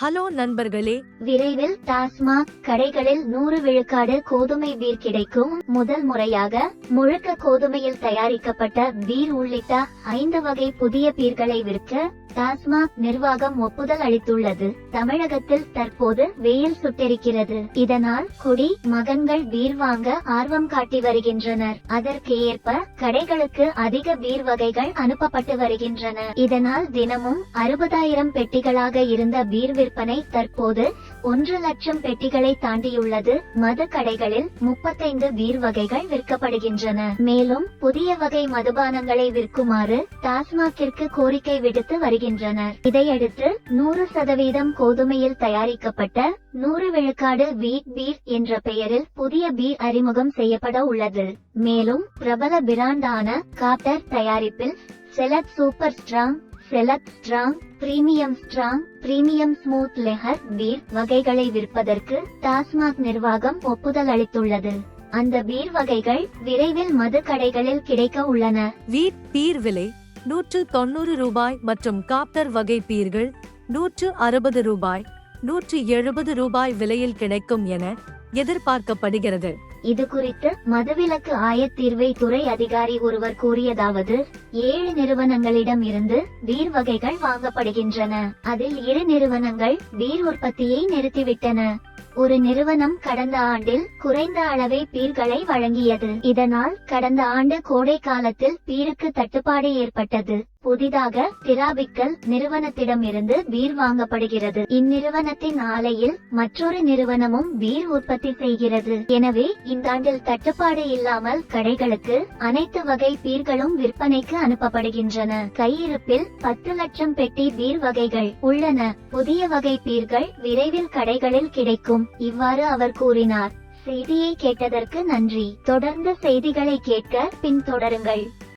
Hello நண்பர்களே. விரைவில் டாஸ்மாக் கடைகளில் நூறு விழுக்காடு கோதுமை பீர் கிடைக்கும். முதல் முறையாக முழுக்க கோதுமையில் தயாரிக்கப்பட்ட பீர் உள்ளிட்ட ஐந்து வகை புதிய பீர்களை விற்க டாஸ்மாக் நிர்வாகம் ஒப்புதல் அளித்துள்ளது. தமிழகத்தில் தற்போது வெயில் சுட்டெரிக்கிறது. இதனால் குடி மகன்கள் பீர் வாங்க ஆர்வம் காட்டி வருகின்றனர். அதற்கு ஏற்ப கடைகளுக்கு அதிக பீர் வகைகள் அனுப்பப்பட்டு வருகின்றன. இதனால் தினமும் அறுபதாயிரம் பெட்டிகளாக இருந்த பீர் விற்பனை தற்போது ஒன்று லட்சம் பெட்டிகளை தாண்டியுள்ளது. மது கடைகளில் முப்பத்தைந்து பீர் வகைகள் விற்கப்படுகின்றன. மேலும் புதிய வகை மதுபானங்களை விற்குமாறு டாஸ்மாகிற்கு கோரிக்கை விடுத்து வருகின்றனர். இதையடுத்து நூறு சதவீதம் கோதுமையில் தயாரிக்கப்பட்ட நூறு விழுக்காடு வீட் பீர் என்ற பெயரில் புதிய பீர் அறிமுகம் செய்யப்பட உள்ளது. மேலும் பிரபல பிராண்டான காப்டர் தயாரிப்பில் select super strong select strong premium strong premium smooth Lehar beer வகைகளை விற்பதற்கு டாஸ்மாக் நிர்வாகம் ஒப்புதல் அளித்துள்ளது. அந்த பீர் வகைகள் விரைவில் மது கடைகளில் கிடைக்க உள்ளன. வீட் பீர் விலை நூற்று தொண்ணூறு ரூபாய் மற்றும் காப்டர் வகை பீர்கள் நூற்று அறுபது ரூபாய் நூற்று எழுபது ரூபாய் விலையில் கிடைக்கும் என எதிர்பார்க்கப்படுகிறது. இது குறித்து மதுவிலக்கு ஆயத்தீர்வை துறை அதிகாரி ஒருவர் கூறியதாவது ஏழு நிறுவனங்களிடம் இருந்து பீர் வகைகள் வாங்கப்படுகின்றன. அதில் இரு நிறுவனங்கள் பீர் உற்பத்தியை நிறுத்திவிட்டன. ஒரு நிறுவனம் கடந்த ஆண்டில் குறைந்த அளவே பீர்களை வழங்கியது. இதனால் கடந்த ஆண்டு கோடை காலத்தில் பீருக்கு தட்டுப்பாடு ஏற்பட்டது. புதிதாக திராபிக்கல் நிறுவனத்திடமிருந்து பீர் வாங்கப்படுகிறது. இந்நிறுவனத்தின் ஆலையில் மற்றொரு நிறுவனமும் பீர் உற்பத்தி செய்கிறது. எனவே இந்த ஆண்டில் தட்டுப்பாடு இல்லாமல் கடைகளுக்கு அனைத்து வகை பீர்களும் விற்பனைக்கு அனுப்பப்படுகின்றன. கையிருப்பில் பத்து லட்சம் பெட்டி பீர் வகைகள் உள்ளன. புதிய வகை பீர்கள் விரைவில் கடைகளில் கிடைக்கும் இவ்வாறு அவர் கூறினார். செய்தியை கேட்டதற்கு நன்றி. தொடர்ந்து செய்திகளை கேட்க பின்தொடருங்கள்.